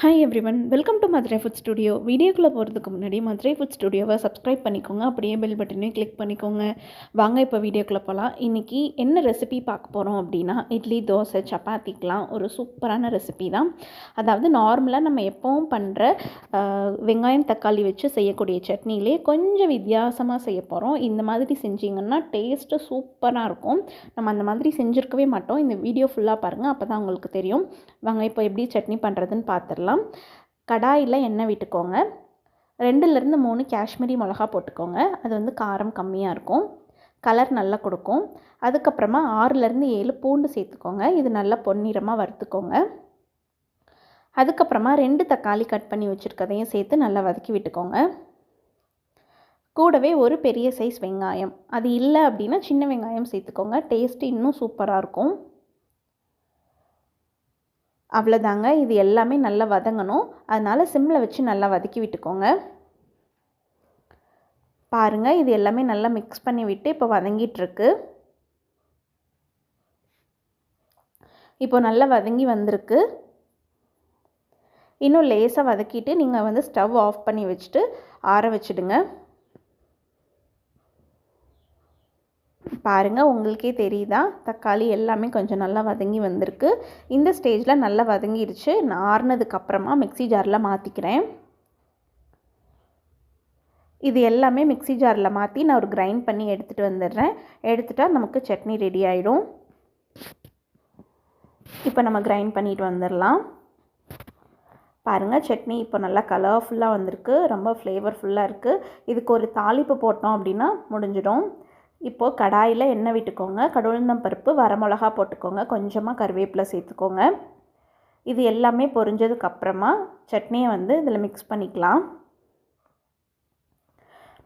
Hi everyone welcome to Madurai food studio வீடியோக்குள்ளே போகிறதுக்கு முன்னாடி மதுரை ஃபுட் ஸ்டுடியோவை சப்ஸ்கிரைப் பண்ணிக்கோங்க அப்படியே பெல் பட்டனையும் கிளிக் பண்ணிக்கோங்க. வாங்க இப்போ வீடியோக்குள்ளே போகலாம் இன்றைக்கி என்ன ரெசிபி பார்க்க போகிறோம் அப்படின்னா இட்லி தோசை சப்பாத்திக்கெலாம் ஒரு சூப்பரான ரெசிபி தான். அதாவது நார்மலாக நம்ம எப்போவும் பண்ணுற வெங்காயம் தக்காளி வச்சு செய்யக்கூடிய சட்னிலே கொஞ்சம் வித்தியாசமாக செய்ய போகிறோம் இந்த மாதிரி செஞ்சிங்கன்னா டேஸ்ட்டு சூப்பராக இருக்கும். நம்ம அந்த மாதிரி செஞ்சுருக்கவே மாட்டோம். இந்த வீடியோ ஃபுல்லாக பாருங்கள் அப்போ தான் உங்களுக்கு தெரியும். வாங்க இப்போ எப்படி சட்னி பண்ணுறதுன்னு பார்த்துடலாம் கடாயில் எண்ணெய் விட்டுக்கோங்க. ரெண்டுலேருந்து மூணு காஷ்மீரி மிளகா போட்டுக்கோங்க. அது வந்து காரம் கம்மியாக இருக்கும். கலர் நல்லா கொடுக்கும். அதுக்கப்புறமா ஆறுலேருந்து ஏழு பூண்டு சேர்த்துக்கோங்க. இது நல்லா பொன்னிறமாக வறுத்துக்கோங்க. அதுக்கப்புறமா ரெண்டு தக்காளி கட் பண்ணி வச்சுருக்கதையும் சேர்த்து நல்லா வதக்கி விட்டுக்கோங்க. கூடவே ஒரு பெரிய சைஸ் வெங்காயம். அது இல்லை அப்படின்னா சின்ன வெங்காயம் சேர்த்துக்கோங்க. டேஸ்ட்டு இன்னும் சூப்பராக இருக்கும். அவ்வளோதாங்க. இது எல்லாமே நல்லா வதங்கணும். அதனால் சிம்மில் வச்சு நல்லா வதக்கி விட்டுக்கோங்க. பாருங்கள் இது எல்லாமே நல்லா மிக்ஸ் பண்ணி விட்டு இப்போ வதங்கிட்டுருக்கு. இப்போ நல்லா வதங்கி வந்திருக்கு. இன்னும் லேசாக வதக்கிட்டு நீங்கள் வந்து ஸ்டவ் ஆஃப் பண்ணி வச்சுட்டு ஆற வச்சுடுங்க. பாருங்கள் உங்களுக்கே தெரியுதா? தக்காளி எல்லாமே கொஞ்சம் நல்லா வதங்கி வந்திருக்கு. இந்த ஸ்டேஜில் நல்லா வதங்கிடுச்சு நான் ஆறுனதுக்கப்புறமா மிக்சி ஜாரில் மாற்றிக்கிறேன் இது எல்லாமே மிக்சி ஜாரில் மாற்றி நான் ஒரு கிரைண்ட் பண்ணி எடுத்துகிட்டு வந்துடுறேன். எடுத்துட்டால் நமக்கு சட்னி ரெடி ஆகிடும் இப்போ நம்ம கிரைண்ட் பண்ணிட்டு வந்துடலாம். பாருங்கள் சட்னி இப்போ நல்லா கலர்ஃபுல்லாக வந்திருக்கு. ரொம்ப ஃப்ளேவர்ஃபுல்லாக இருக்குது இதுக்கு ஒரு தாளிப்பு போட்டோம் அப்படின்னா முடிஞ்சிடும். இப்போது கடாயில் எண்ணெய் விட்டுக்கோங்க. கடவுளந்தம் பருப்பு வரமிளகா போட்டுக்கோங்க. கொஞ்சமாக கருவேப்பிலை சேர்த்துக்கோங்க. இது எல்லாமே பொரிஞ்சதுக்கப்புறமா சட்னியை வந்து இதில் மிக்ஸ் பண்ணிக்கலாம்.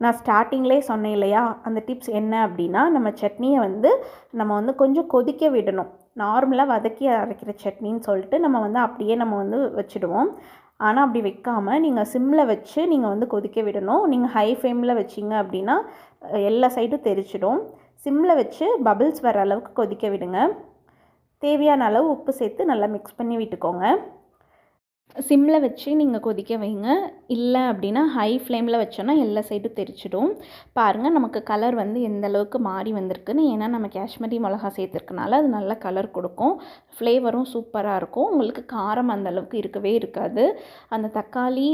நான் ஸ்டார்டிங்லேயே சொன்னேன் இல்லையா? அந்த டிப்ஸ் என்ன அப்படின்னா நம்ம சட்னியை வந்து நம்ம வந்து கொஞ்சம் கொதிக்க விடணும். நார்மலாக வதக்கி அரைக்கிற சட்னின்னு சொல்லிட்டு நம்ம வந்து அப்படியே நம்ம வந்து வச்சுடுவோம். ஆனால் அப்படி வைக்காமல் நீங்கள் சிம்மில் வச்சு நீங்கள் வந்து கொதிக்க விடணும். நீங்கள் ஹை ஃப்ளேமில் வச்சிங்க அப்படின்னா எல்லா சைடும் தெரிச்சிடும் சிம்மில் வச்சு பபிள்ஸ் வர அளவுக்கு கொதிக்க விடுங்க. தேவையான அளவு உப்பு சேர்த்து நல்லா மிக்ஸ் பண்ணி விட்டுக்கோங்க. சிம்மில் வச்சு நீங்கள் கொதிக்க வைங்க. இல்லை அப்படின்னா ஹை ஃப்ளேமில் வச்சோன்னா எல்லா சைடும் தெரிச்சிடும். பாருங்கள் நமக்கு கலர் வந்து எந்த அளவுக்கு மாறி வந்திருக்குன்னு. ஏன்னா நம்ம காஷ்மீரி மிளகா சேர்த்துருக்கனால அது நல்ல கலர் கொடுக்கும். ஃப்ளேவரும் சூப்பராக இருக்கும். உங்களுக்கு காரம் அந்த அளவுக்கு இருக்கவே இருக்காது. அந்த தக்காளி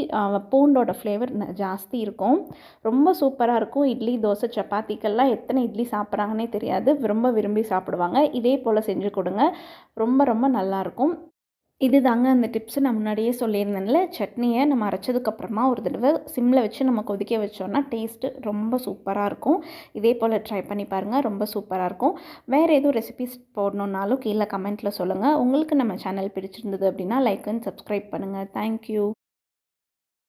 பூண்டோட ஃப்ளேவர் ஜாஸ்தி இருக்கும். ரொம்ப சூப்பராக இருக்கும். இட்லி தோசை சப்பாத்திக்கெல்லாம் எத்தனை இட்லி சாப்பிட்றாங்கன்னே தெரியாது. ரொம்ப விரும்பி சாப்பிடுவாங்க. இதே போல் செஞ்சு கொடுங்க. ரொம்ப ரொம்ப நல்லாயிருக்கும் இது தாங்க அந்த டிப்ஸு நான் முன்னாடியே சொல்லியிருந்தேன்ல. சட்னியை நம்ம அரைச்சதுக்கப்புறமா ஒரு தடவை சிம்மில் வச்சு நம்ம கொதிக்க வச்சோன்னா டேஸ்ட்டு ரொம்ப சூப்பராக இருக்கும். இதே போல் ட்ரை பண்ணி பாருங்கள் ரொம்ப சூப்பராக இருக்கும். வேறு எதுவும் ரெசிபிஸ் போடணுன்னாலும் கீழே கமெண்ட்டில் சொல்லுங்கள் உங்களுக்கு நம்ம சேனல் பிடிச்சிருந்தது அப்படின்னா லைக் அண்ட் சப்ஸ்கிரைப் பண்ணுங்கள் தேங்க்யூ